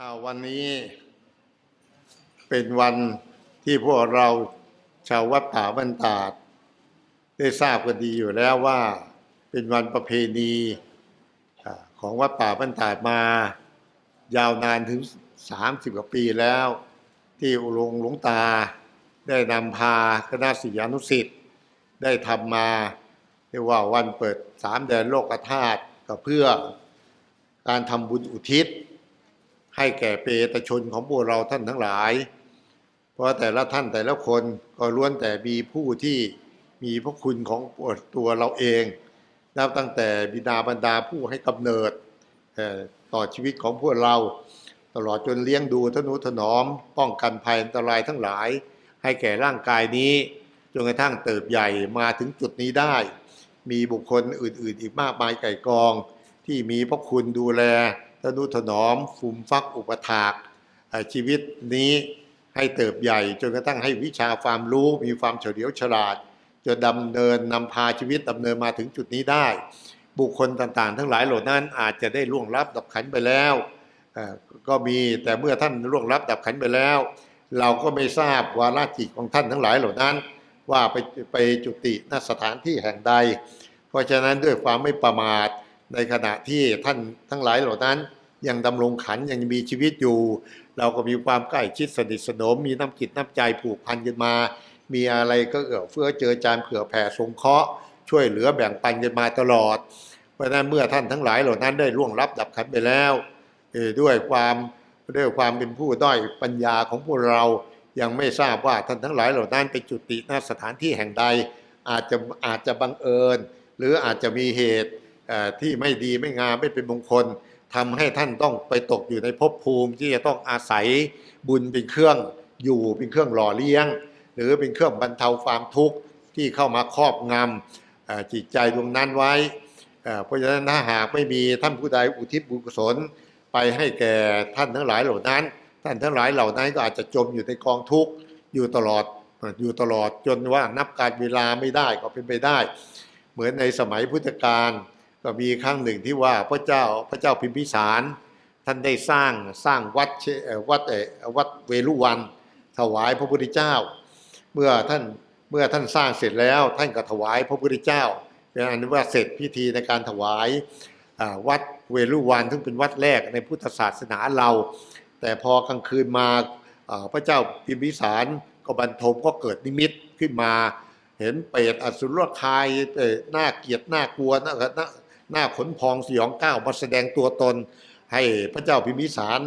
อาวันนี้เป็นวันที่พวกเราชาววัดป่าบรรดาดได้ทราบกันดีอยู่แล้วว่าเป็นวันประเพณีของวัดป่าบรรดาดมา ยาวนานถึง 30 กว่าปีแล้ว ที่อุลงหลวงตา ได้นำพาคณะศิษยานุสิษย์ได้ทำมาเรียกว่าวันเปิดสามแดนโลกธาตุก็เพื่อการทำบุญอุทิศ ให้แก่เปตชนของพวกเราท่านทั้งหลาย เพราะแต่ละท่านแต่ละคนก็ล้วนแต่มีผู้ที่มีพระคุณของตัวเราเองนับตั้งแต่บิดาบรรดาผู้ให้กำเนิดต่อชีวิตของพวกเรา ตลอดจนเลี้ยงดูทนุถนอม ป้องกันภัยอันตรายทั้งหลาย ให้แก่ร่างกายนี้จนกระทั่งเติบใหญ่มาถึงจุดนี้ได้ มีบุคคลอื่นๆ อีกมากมายไก่กอง ที่มีพระคุณดูแล ทนุถนอมฟุมฟักอุปถากชีวิตนี้ให้เติบใหญ่ จนกระทั่งให้วิชาความรู้มีความเฉลียวฉลาดจนดำเนินนำพาชีวิตดำเนินมาถึงจุดนี้ได้ บุคคลต่างๆ ทั้งหลายเหล่านั้นอาจจะได้ล่วงลับดับขันไปแล้วก็มีแต่เมื่อท่านล่วงลับดับขันไปแล้ว เราก็ไม่ทราบวาระจิตของท่านทั้งหลายเหล่านั้น ว่าไปไปจุติณสถานที่แห่งใด เพราะฉะนั้นด้วยความไม่ประมาทในขณะที่ท่านทั้งหลายเหล่านั้น ยังดำรงขันยังมีชีวิตอยู่ เราก็มีความใกล้ชิดสนิทสนม มีน้ำจิตน้ำใจผูกพันกันมา มีอะไรก็เอื้อเฟื้อเจอจานเผื่อแผ่สงเคราะห์ช่วยเหลือแบ่งปันกันมาตลอด เพราะนั้นเมื่อท่านทั้งหลายเหล่านั้นได้ล่วงลับดับขันไปแล้วด้วยความด้วยความเป็นผู้ด้อยปัญญาของพวกเรายังไม่ทราบว่าท่านทั้งหลายเหล่านั้นไปจุติณสถานที่แห่งใด อาจจะอาจจะบังเอิญ หรืออาจจะมีเหตุที่ไม่ดีไม่งามไม่เป็นมงคล ทำให้ท่านต้องไปตกอยู่ในภพภูมิที่จะต้องอาศัยบุญเป็นเครื่องอยู่เป็นเครื่องหล่อเลี้ยง หรือเป็นเครื่องบรรเทาความทุกข์ที่เข้ามาครอบงำจิตใจดวงนั้นไว้อ่อเพราะฉะนั้นถ้าหากไม่มีท่านผู้ใดอุทิศบุญกุศลไปให้แก่ท่านทั้งหลายเหล่านั้น ท่านทั้งหลายเหล่านั้นก็อาจจะจมอยู่ในกองทุกข์อยู่ตลอดอยู่ตลอดจนว่านับการเวลาไม่ได้ก็เป็นไปได้ เหมือนในสมัยพุทธกาล ก็มีครั้งหนึ่งที่ว่าพระเจ้าพระเจ้าพิมพิสาร ท่านได้สร้างสร้างวัดวัดเอวัดเวลุวัน ถวายพระพุทธเจ้า เมื่อท่านเมื่อท่านสร้างเสร็จแล้ว ท่านก็ถวายพระพุทธเจ้าเป็นอันว่าเสร็จพิธีในการถวายวัดเวลุวันซึ่งเป็นวัดแรกในพุทธศาสนาเรา แต่พอกลางคืนมาพระเจ้าพิมพิสารก็บรรทมก็เกิดนิมิตขึ้นมา เห็นเปรตอสุรกายเอ่อน่าเกลียดหน่ากลัวน่า น่าน่าขนพองสยองก้าวมาแสดงตัวตน ให้พระเจ้าพิมิสาร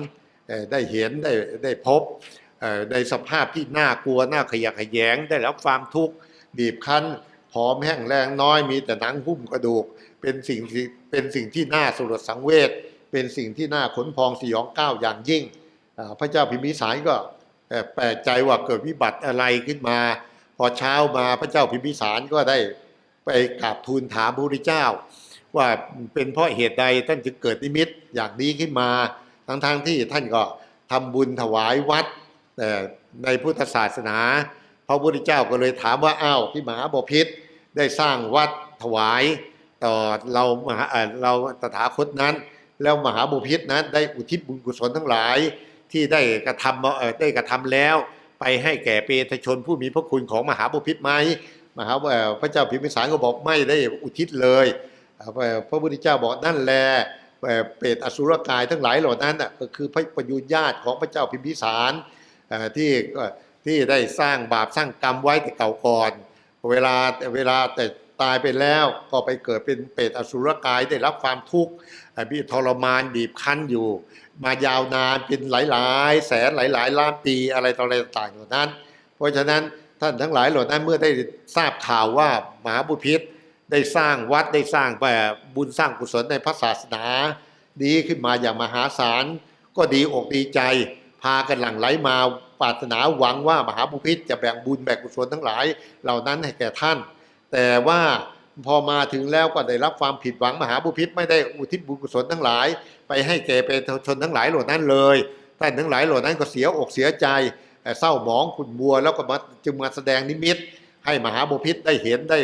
ได้เห็นได้ได้พบในสภาพที่น่ากลัวน่าขยะแขยง ได้รับความทุกข์บีบคั้นผอมแห้งแรงน้อยมีแต่หนังหุ้มกระดูก เป็นสิ่งเป็นสิ่งที่น่าสลดสังเวชเป็นสิ่งที่น่าขนพองสยองก้าวอย่างยิ่ง พระเจ้าพิมิสารก็แปลกใจว่าเกิดวิบัติอะไรขึ้นมา พอเช้ามาพระเจ้าพิมพิสารก็ได้ไปกราบทูลถามพระพุทธเจ้า ว่าเป็นเพราะเหตุใดท่านจึงเกิดนิมิตอย่างนี้ขึ้นมา ทั้งๆที่ท่านก็ทำบุญถวายวัดเอ่ในพุทธศาสนา พระพุทธเจ้าก็เลยถามว่าอ้าวที่มหาบพิษได้สร้างวัดถวายต่อเรามหาเราตถาคตนั้น แล้วมหาบุพิษนั้น ได้อุทิศบุญกุศลทั้งหลาย ที่ได้กระทำได้กระทำแล้ว ไปให้แก่เปตชนผู้มีพระคุณของมหาบุพิษไหมมหาพระเจ้าพิมพิสารก็บอกไม่ได้อุทิศเลย พระพุทธเจ้าบอกนั่นแหลเอ่อเปรตอสุรกายทั้งหลายเหล่านั้นน่ะก็คือพระประยุรญาติของพระเจ้าพิมพิสารที่ที่ได้สร้างบาปสร้างกรรมไว้แต่เก่าก่อน เวลาเวลาแต่ตายไปแล้วก็ไปเกิดเป็นเปรตอสุรกายได้รับความทุกข์บีทรมานบีบคั้นอยู่ มายาวนานเป็นหลายๆ แสนหลายๆล้านปีอะไรต่ออะไรต่างๆเหล่านั้น เพราะฉะนั้นท่านทั้งหลายเหล่านั้นเมื่อได้ทราบข่าวว่ามหาบุพิษ ได้สร้างวัดได้สร้างแบบบุญสร้างกุศลในพระศาสนา ดีขึ้นมาอย่างมหาศาล ก็ดีอกดีใจ พากันหลั่งไหลมาปรารถนาหวังว่ามหาบุพิษจะแบ่งบุญแบ่งกุศลทั้งหลาย เหล่านั้นให้แก่ท่าน แต่ว่าพอมาถึงแล้วก็ได้รับความผิดหวังมหาบุพิษไม่ได้อุทิศบุญกุศลทั้งหลาย ไปให้แก่เป็นชนทั้งหลายเหล่านั้นเลยท่านทั้งหลายเหล่านั้นก็เสียอกเสียใจเอ่เศร้าหมองขุ่นบัวแล้วก็มาจึงมาแสดงนิมิต ให้มหาบุพิษได้เห็นได้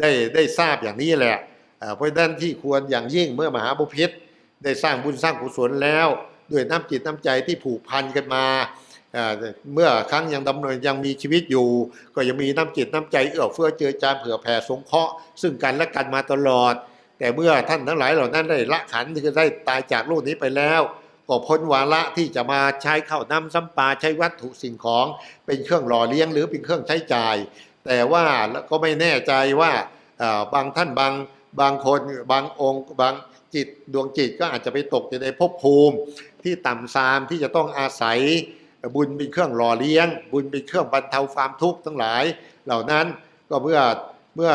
ได้ได้ทราบอย่างนี้แหละเพราะฉะนั้นที่ควรอย่างยิ่งเมื่อมหาบุพิษได้สร้างบุญสร้างกุศลแล้ว ด้วยน้ำจิตน้ำใจที่ผูกพันกันมาเมื่อครั้งยังดำเนินยังมีชีวิตอยู่ ก็ยังมีน้ำจิตน้ำใจเอื้อเฟื้อเจือจานเผื่อแผ่สงเคราะห์ซึ่งกันและกันมาตลอด แต่เมื่อท่านทั้งหลายเหล่านั้นได้ละขันคือได้ตายจากโลกนี้ไปแล้ว ก็พ้นวาระที่จะมาใช้ข้าวน้ำซ้ำปลาใช้วัตถุสิ่งของ เป็นเครื่องหล่อเลี้ยงหรือเป็นเครื่องใช้จ่าย แต่ว่าก็ไม่แน่ใจว่าบางท่านบางบางคนบางองค์บางจิตดวงจิตก็อาจจะไปตกอยู่ในภพภูมิ ที่ต่ำทรามที่จะต้องอาศัยบุญเป็นเครื่องหล่อเลี้ยง บุญเป็นเครื่องบรรเทาความทุกข์ทั้งหลาย เหล่านั้นก็เมื่อเมื่อ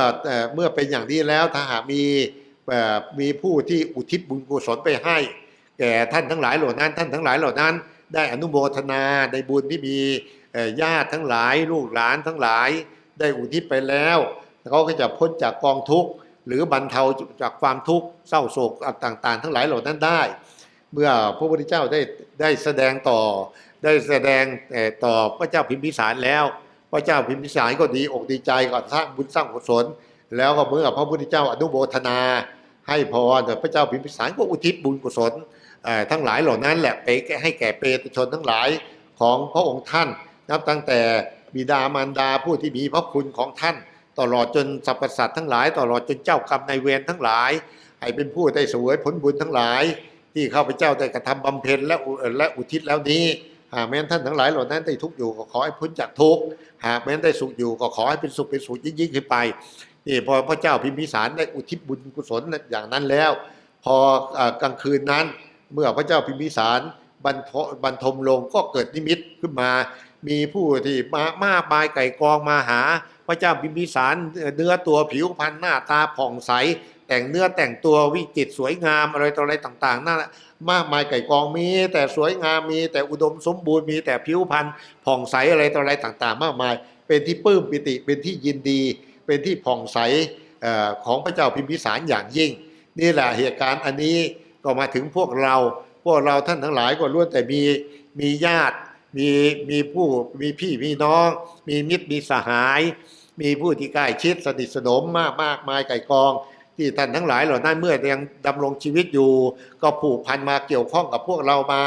เมื่อเป็นอย่างนี้แล้วถ้าหากมีมีผู้ที่อุทิศบุญกุศลไปให้ แก่ท่านทั้งหลายเหล่านั้น ท่านทั้งหลายเหล่านั้น ได้อนุโมทนาในบุญที่มีญาติทั้งหลาย ลูกหลานทั้งหลาย ได้อุทิศไปแล้วเขาก็จะพ้นจากกองทุกข์หรือบรรเทาจากความทุกข์เศร้าโศกต่าง ๆ ทั้งหลายเหล่านั้นได้ เมื่อพระพุทธเจ้าได้ได้แสดงต่อ ได้แสดงเอ่อต่อพระเจ้าพิมพิสารแล้ว พระเจ้าพิมพิสารก็ดีอกดีใจก็สร้างบุญสร้างกุศลแล้วก็เมื่อพระพุทธเจ้าอนุโมทนา ให้พรพระเจ้าพิมพิสารก็อุทิศบุญกุศลทั้งหลายเหล่านั้นแหละไปให้แก่เปรตชนทั้งหลายของพระองค์ท่านนับตั้งแต่ บิดามารดาผู้ที่มีพระคุณของท่าน ตลอดจนสรรพสัตว์ทั้งหลาย ตลอดจนเจ้ากรรมนายเวรทั้งหลาย ให้เป็นผู้ได้สวยผลบุญทั้งหลาย ที่ข้าพเจ้าได้กระทำบำเพ็ญและและอุทิศแล้วนี้หากแม้นท่านทั้งหลายเหล่านั้นได้ทุกอยู่ก็ขอให้พ้นจากทุกหากแม้นได้สุขอยู่ก็ขอให้เป็นสุขเป็นสุขยิ่งยิ่งขึ้นไปนี่พอพระเจ้าพิมพิสารได้อุทิศบุญกุศลอย่างนั้นแล้ว พอกลางคืนนั้น เมื่อพระเจ้าพิมพิสารบรรทบรรทมลงก็เกิดนิมิตขึ้นมา มีผู้ที่มามากมายไก่กองมาหา พระเจ้าพิมพิสารเนื้อตัวผิวพรรณหน้าตาผ่องใส แต่งเนื้อแต่งตัววิจิตรสวยงามอะไรต่ออะไรต่างๆนั่นแหละมากมายไก่กองมี แต่สวยงามมี แต่อุดมสมบูรณ์มีแต่ผิวพรรณผ่องใสอะไรต่ออะไรต่างๆ มากมาย เป็นที่ปลื้มปิติเป็นที่ยินดี เป็นที่ผ่องใสของพระเจ้าพิมพิสารอย่างยิ่ง นี่แหละเหตุการณ์อันนี้ก็มาถึงพวกเรา พวกเราท่านทั้งหลายก็ล้วนแต่มีมีญาติ มีมีผู้มีพี่มีน้อง มีมิตรมีสหาย มีผู้ที่ใกล้ชิดสนิทสนมมากมากมายไก่กอง ที่ท่านทั้งหลายเหล่านั้นเมื่อยังดำรงชีวิตอยู่ ก็ผูกพันมาเกี่ยวข้องกับพวกเรามา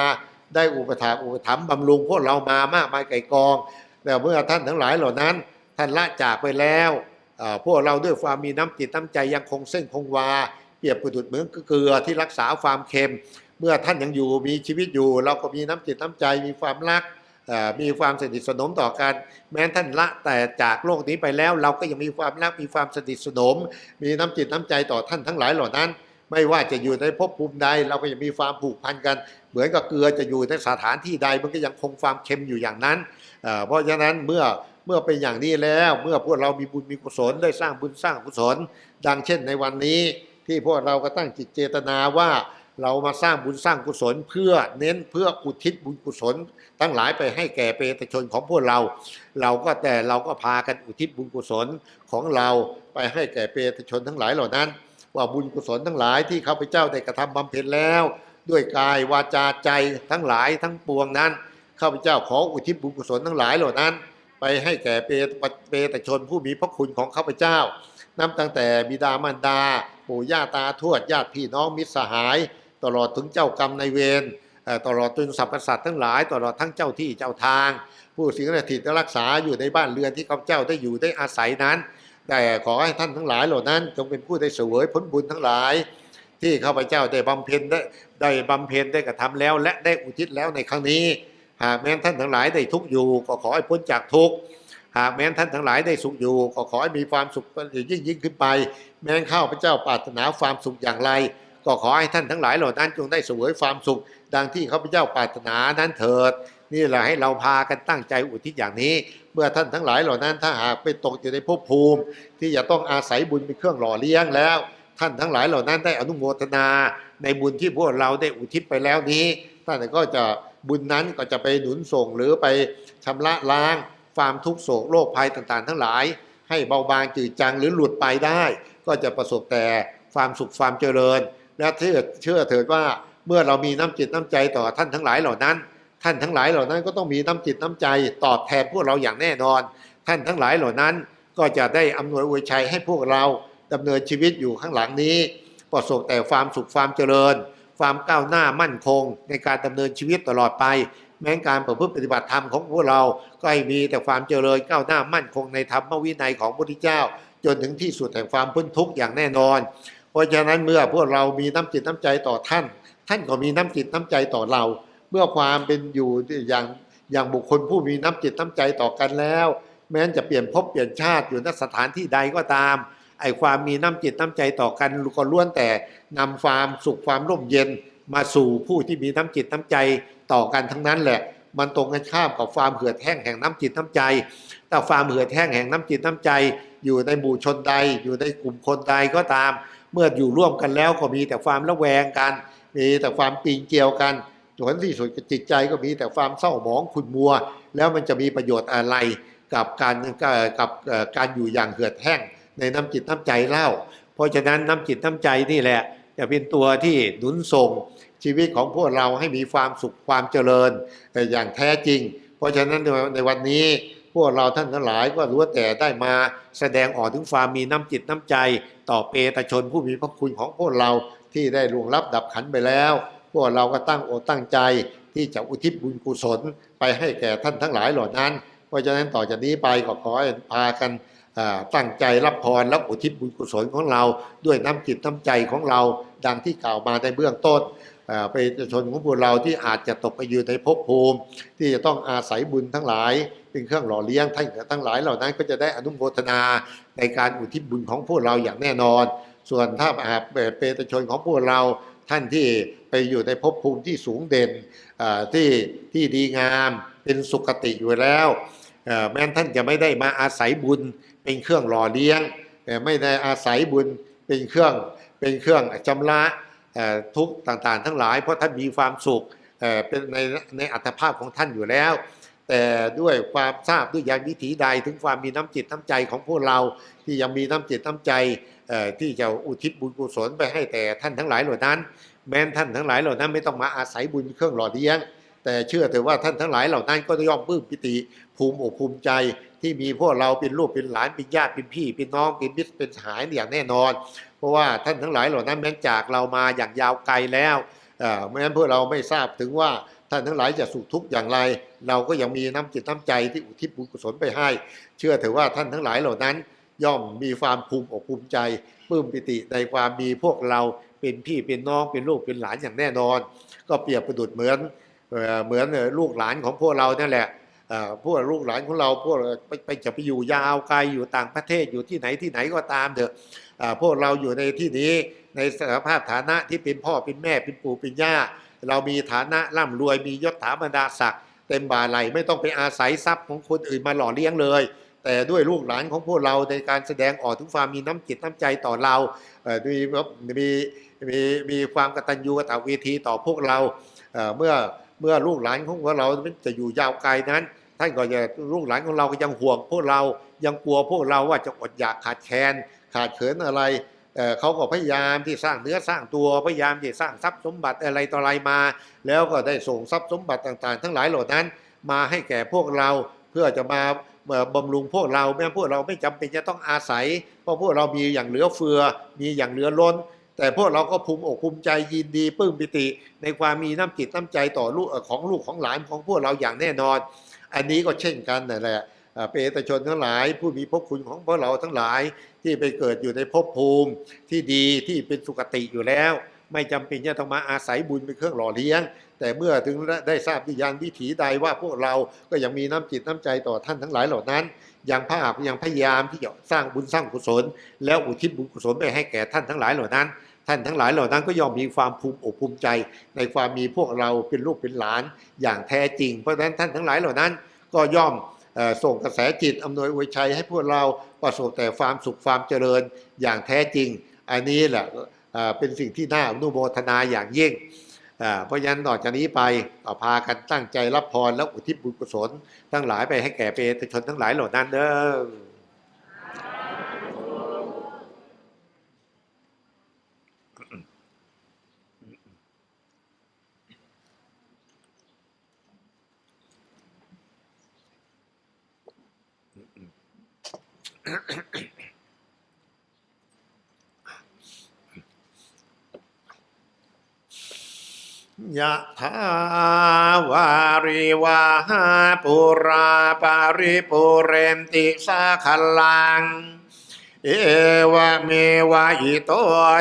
ได้อุปถัมภ์อุปถัมภ์บำรุงพวกเรามามากมายไก่กองแต่เมื่อท่านทั้งหลายเหล่านั้น ท่านละจากไปแล้วพวกเราด้วยความมีน้ำจิตน้ำใจยังคงเส้นคงวาเปรียบประดุดเหมือนเกลือที่รักษาความเค็ม เมื่อท่านยังอยู่มีชีวิตอยู่ เราก็มีน้ำจิตน้ำใจมีความรักมีความสนิทสนมต่อกัน แม้ท่านละแต่จากโลกนี้ไปแล้ว เราก็ยังมีความรักมีความสนิทสนม มีน้ำจิตน้ำใจต่อท่านทั้งหลายเหล่านั้น ไม่ว่าจะอยู่ในภพภูมิใด เราก็ยังมีความผูกพันกัน เหมือนกับเกลือจะอยู่ในสถานที่ใดมันก็ยังคงความเค็มอยู่อย่างนั้นเอ่อเพราะฉะนั้นเมื่อเมื่อเป็นอย่างนี้แล้ว เมื่อพวกเรามีบุญมีกุศลได้สร้างบุญสร้างกุศล ดังเช่นในวันนี้ที่พวกเราก็ตั้งจิตเจตนาว่า เรามาสร้างบุญสร้างกุศล เพื่อเน้นเพื่ออุทิศบุญกุศล ทั้งหลายไปให้แก่เปรตชนของพวกเรา เราก็แต่เราก็พากันอุทิศบุญกุศลของเราไปให้แก่เปรตชนทั้งหลายเหล่านั้น ว่าบุญกุศลทั้งหลายที่ข้าพเจ้าได้กระทำบำเพ็ญแล้ว ด้วยกายวาจาใจทั้งหลายทั้งปวงนั้นข้าพเจ้าขออุทิศบุญกุศลทั้งหลายเหล่านั้น ไปให้แก่เปรตเปรตชนผู้มีพระคุณของข้าพเจ้านับตั้งแต่บิดามารดาปู่ย่าตาทวดญาติพี่น้องมิตรสหาย ตลอดถึงเจ้ากรรมในเวรตลอดจนสรรพสัตว์ทั้งหลาย ตลอดทั้งเจ้าที่เจ้าทาง ผู้สิงสถิตรักษาอยู่ในบ้านเรือนที่ข้าพเจ้าได้อยู่ได้อาศัยนั้น แต่ขอให้ท่านทั้งหลายเหล่านั้น จงเป็นผู้ได้สวยผลบุญทั้งหลาย ที่ข้าพเจ้าได้บำเพ็ญได้ได้บำเพ็ญได้กระทำแล้ว และได้อุทิศแล้วในครั้งนี้ หากแม้นท่านทั้งหลายได้ทุกข์อยู่ ก็ขอให้พ้นจากทุกข์หากแม้นท่านทั้งหลายได้สุขอยู่ ก็ขอให้มีความสุขยิ่งยิ่งขึ้นไป แม้นข้าพเจ้าปรารถนาความสุขอย่างไร ก็ขอให้ท่านทั้งหลายเหล่านั้นจงได้เสวยความสุข ดังที่ข้าพเจ้าปรารถนานั้นเถิด นี่แหละให้เราพากันตั้งใจอุทิศอย่างนี้ เมื่อท่านทั้งหลายเหล่านั้นถ้าหากไปตกอยู่ในภพภูมิ ที่จะต้องอาศัยบุญเป็นเครื่องหล่อเลี้ยงแล้ว ท่านทั้งหลายเหล่านั้นได้อนุโมทนา ในบุญที่พวกเราได้อุทิศไปแล้วนี้ท่านก็จะบุญนั้นก็จะไปหนุนส่งหรือไปชำระล้างความทุกโศกโรคภัยต่างๆ ทั้งหลาย ให้เบาบางจืดจางหรือหลุดไปได้ ก็จะประสบแต่ความสุขความเจริญ และเชื่อเชื่อเถิดว่าเมื่อเรามีน้ำจิตน้ำใจต่อท่านทั้งหลายเหล่านั้น ท่านทั้งหลายเหล่านั้นก็ต้องมีน้ำจิตน้ำใจตอบแทนพวกเราอย่างแน่นอน ท่านทั้งหลายเหล่านั้นก็จะได้อำนวยอวยชัยให้พวกเราดำเนินชีวิตอยู่ข้างหลังนี้ ประสบแต่ความสุขความเจริญ ความก้าวหน้ามั่นคง ในการดำเนินชีวิตตลอดไป แม้การประพฤติปฏิบัติธรรมของพวกเรา ก็ให้มีแต่ความเจริญก้าวหน้ามั่นคงในธรรมวินัยของพระพุทธเจ้า จนถึงที่สุดแห่งความพ้นทุกข์อย่างแน่นอน เพราะฉะนั้นเมื่อพวกเรามีน้ำจิตน้ำใจต่อท่าน ท่านก็มีน้ำจิตน้ำใจต่อเรา เมื่อความเป็นอยู่อย่างอย่างบุคคลผู้มีน้ำจิตน้ำใจต่อกันแล้ว แม้นจะเปลี่ยนภพเปลี่ยนชาติอยู่ณสถานที่ใดก็ตามไอ้ความมีน้ำจิตน้ำใจต่อกันก็ล้วนแต่นำความสุขความร่มเย็นมาสู่ผู้ที่มีน้ำจิตน้ำใจต่อกันทั้งนั้นแหละ มันตรงกันข้ามกับความเหือดแห้งแห่งน้ำจิตน้ำใจแต่ความเหือดแห้งแห่งน้ำจิตน้ำใจ อยู่ในหมู่ชนใดอยู่ในกลุ่มคนใดก็ตาม เมื่ออยู่ร่วมกันแล้วก็มีแต่ความระแวงกัน มีแต่ความปีนเกลียวกันจนที่สุดจิตใจก็มีแต่ความเศร้าหมองขุ่นมัว แล้วมันจะมีประโยชน์อะไรกับการกับการอยู่อย่างเหือดแห้งในน้ำจิตน้ำใจเล่า เพราะฉะนั้นน้ำจิตน้ำใจนี่แหละ จะเป็นตัวที่หนุนส่งชีวิตของพวกเราให้มีความสุขความเจริญอย่างแท้จริง เพราะฉะนั้นในวันนี้ พวกเราท่านทั้งหลายก็รู้แต่ได้มาแสดงออกถึงความมีน้ำจิตน้ำใจ ต่อเปตชนผู้มีพระคุณของพวกเราที่ได้ล่วงลับดับขันไปแล้ว พวกเราก็ตั้งอกตั้งใจ ที่จะอุทิศบุญกุศลไปให้แก่ท่านทั้งหลายเหล่านั้น เพราะฉะนั้นต่อจากนี้ไปก็ขอให้พากันตั้งใจรับพรและอุทิศบุญกุศลของเรา ด้วยน้ำจิตน้ำใจของเราดังที่กล่าวมาในเบื้องต้น ไปชนของพวกเราที่อาจจะตกไปอยู่ในภพภูมิ ที่จะต้องอาศัยบุญทั้งหลาย เป็นเครื่องหล่อเลี้ยงท่านทั้งหลายเหล่านั้นก็จะได้อนุโมทนาในการอุทิศบุญของพวกเราอย่างแน่นอน ส่วนถ้าอาเปตชนของพวกเราท่านที่ไปอยู่ในภพภูมิที่สูงเด่นที่ที่ดีงามเป็นสุขติอยู่แล้วแม้ท่านจะไม่ได้มาอาศัยบุญเป็นเครื่องหล่อเลี้ยง ไม่ได้อาศัยบุญเป็นเครื่องเป็นเครื่องชำระ ทุกต่างๆ ทั้งหลาย เพราะท่านมีความสุขเป็นในในอัตภาพของท่านอยู่แล้ว แต่ด้วยความทราบด้วยยานวิถีใดถึงความมีน้ำจิตน้ำใจของพวกเราที่ยังมีน้ำจิตน้ำใจที่จะอุทิศบุญกุศลไปให้แต่ท่านทั้งหลายเหล่านั้น แม้ท่านทั้งหลายเหล่านั้นไม่ต้องมาอาศัยบุญเครื่องหล่อเลี้ยง แต่เชื่อแต่ว่าท่านทั้งหลายเหล่านั้นก็ย่อมปลื้มปิติภูมิอกภูมิใจ ที่มีพวกเราเป็นลูกเป็นหลานเป็นญาติเป็นพี่เป็นน้องเป็นมิตรเป็นสหายอย่างแน่นอน เพราะว่าท่านทั้งหลายเหล่านั้นแม้จากเรามาอย่างยาวไกลแล้วเมื่อนั้นพวกเราไม่ทราบถึงว่าท่านทั้งหลายจะสุขทุกข์อย่างไร เราก็ยังมีน้ำจิตน้ำใจที่อุทิศบุญกุศลไปให้ เชื่อถือว่าท่านทั้งหลายเหล่านั้น ย่อมมีความภูมิอกภูมิใจปลื้มปิติในความมีพวกเราเป็นพี่เป็นน้องเป็นลูกเป็นหลานอย่างแน่นอน ก็เปรียบประดุดเหมือนเหมือนลูกหลานของพวกเรานั่นแหละ พวกลูกหลานของเราพวกไปจะไปอยู่ยาวไกลอยู่ต่างประเทศอยู่ที่ไหนที่ไหนก็ตามเถอะพวกเราอยู่ในที่นี้ในสภาพฐานะที่เป็นพ่อเป็นแม่เป็นปู่เป็นย่า เรามีฐานะร่ำรวยมียศถาบรรดาศักดิ์เต็มบ่าไหลไม่ต้องไปอาศัยทรัพย์ของคนอื่นมาหล่อเลี้ยงเลย แต่ด้วยลูกหลานของพวกเราในการแสดงออกถึงความมีน้ำจิตน้ำใจต่อเรามีมีมีมีความกตัญญูกตเวทีต่อพวกเราเมื่อ เมื่อลูกหลานของเราจะอยู่ยาวไกลนั้น ท่านก็จะลูกหลานของเราก็ยังห่วง พวกเรายังกลัวพวกเราว่าจะอดอยากขาดแคลนขาดเขินอะไรเขาก็พยายามที่สร้างเนื้อสร้างตัวพยายามที่สร้างทรัพย์สมบัติอะไรต่ออะไรมา แล้วก็ได้ส่งทรัพย์สมบัติต่างๆ ทั้งหลายเหล่านั้น มาให้แก่พวกเราเพื่อจะมาบำรุงพวกเราแม้พวกเราไม่จำเป็นจะต้องอาศัย เพราะพวกเรามีอย่างเหลือเฟือ มีอย่างเหลือล้น แต่พวกเราก็ภูมิอกภูมิใจยินดีปลื้มปิติ ในความมีน้ำจิตน้ำใจต่อลูกของลูกของหลานของพวกเราอย่างแน่นอน อันนี้ก็เช่นกันนั่นแหละเปตชนทั้งหลาย ผู้มีพระคุณของพวกเราทั้งหลายที่ไปเกิดอยู่ในภพภูมิที่ดีที่เป็นสุคติอยู่แล้ว ไม่จำเป็นจะต้องมาอาศัยบุญเป็นเครื่องหล่อเลี้ยง แต่เมื่อถึงได้ทราบวิญญาณวิถีใดว่าพวกเราก็ยังมีน้ำจิตน้ำใจต่อท่านทั้งหลายเหล่านั้นยังภาคยังพยายามที่จะสร้างบุญสร้างกุศล แล้วอุทิศบุญกุศลไปให้แก่ท่านทั้งหลายเหล่านั้น ท่านทั้งหลายเหล่านั้นก็ยอมมีความภูมิอกภูมิใจ ในความมีพวกเราเป็นลูกเป็นหลานอย่างแท้จริง เพราะฉะนั้นท่านทั้งหลายเหล่านั้น ก็ย่อมส่งกระแสจิตอำนวยอวยชัยให้พวกเราประสบแต่ความสุขความเจริญอย่างแท้จริง อันนี้แหละ เป็นสิ่งที่น่าอนุโมทนาอย่างยิ่ง เพราะฉะนั้นต่อจากนี้ไปต่อพากันตั้งใจรับพรและอุทิศบุญกุศลทั้งหลายไปให้แก่เปตชนทั้งหลายเหล่านั้นเด้อะถาวาริวาหาปุราปาริปุเรนติสาขลัง เอวเมวะอิโต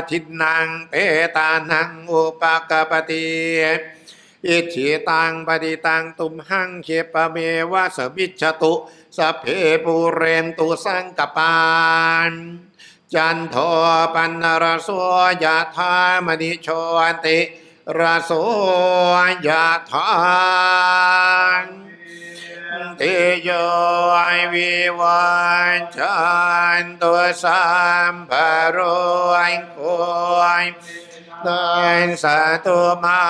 ทินังเปตานังอุปกปติอิชิตังปฏิตังตุมหังเขปเมวะสวิชตุสเพปุเรนตุสังกปานจันโทปันนรโสยะธามณิโชติ รโสยะธาติโยวิวันจันตุสัมภโรยโกยตันสตุมั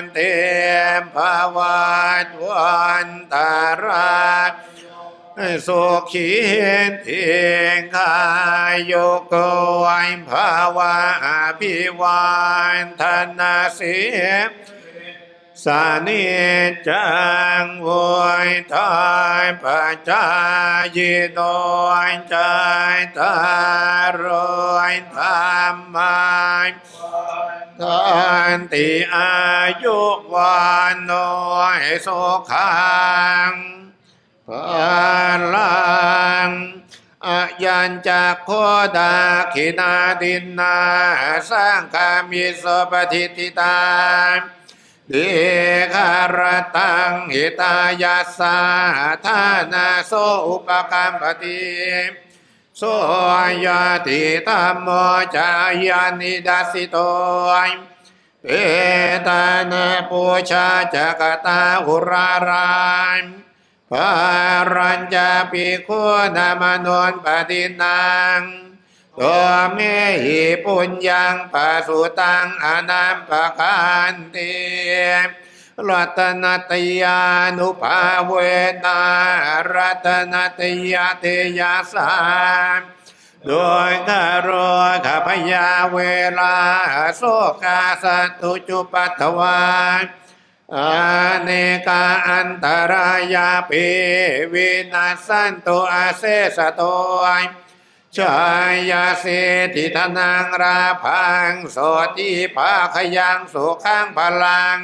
นเตมภวัตวันตาราย สุขีเทียงกายโยโกอัยภาวะอภิวันธนาสีสานิจังโวยทายปัจจายโดยใจตารอยธรรมายกันติอายุวันโนยสุขัง พลังอายัญจากโคดาขินาดินนาสร้างคามิสปฏิติตาเดคารตังหิตายาสาธานาโสอุปกรรมปฏิโสยติธรรมโมจายานิดาสิโตเปตานาปูชาจักตาหุราราม ปารัญจาปิคุนามนนปฏินังตัวเมหิปุญญังปะสุตังอนัมปะคันติรัตนตยานุภาเวนารัตนตยาเตยาสามโดยกโรขพยาเวลาโสกาสตุจุปัตวาอ เนกาอันตรายาปิวินาสันตุอาเซสโตยชายาเสติธนังราพังโสติภาขยังสุขังพลัง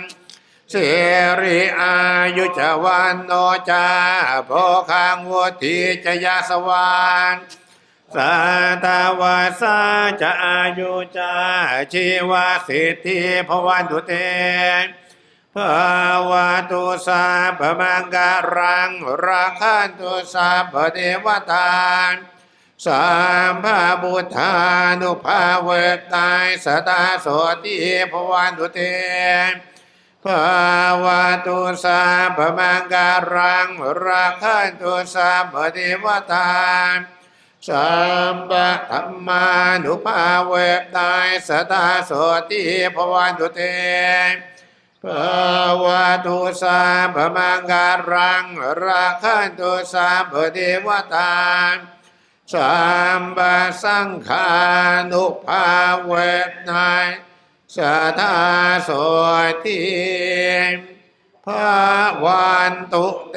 เสริอายุจวันโนจาโภคังวุติจยาสวานสาตาวาสาจะอายุจาชีวาสิทธิภวันตุเต ภาวะตุสาพมังการังราคันตุสาพเทวตาสามพระบุทธานุภาเวตายสตาโสติภวันตุเตภาวะตุสาพมังการังราคันตุสาพเทวตาสัมปะธรรมานุภาเวตายสตาโสติภวันตุเต ภาวะตุสาพมังการังราคันตุสาพเทวตาสัมปะสังขานุภาเวทนายสทาโสติภาวันตุเต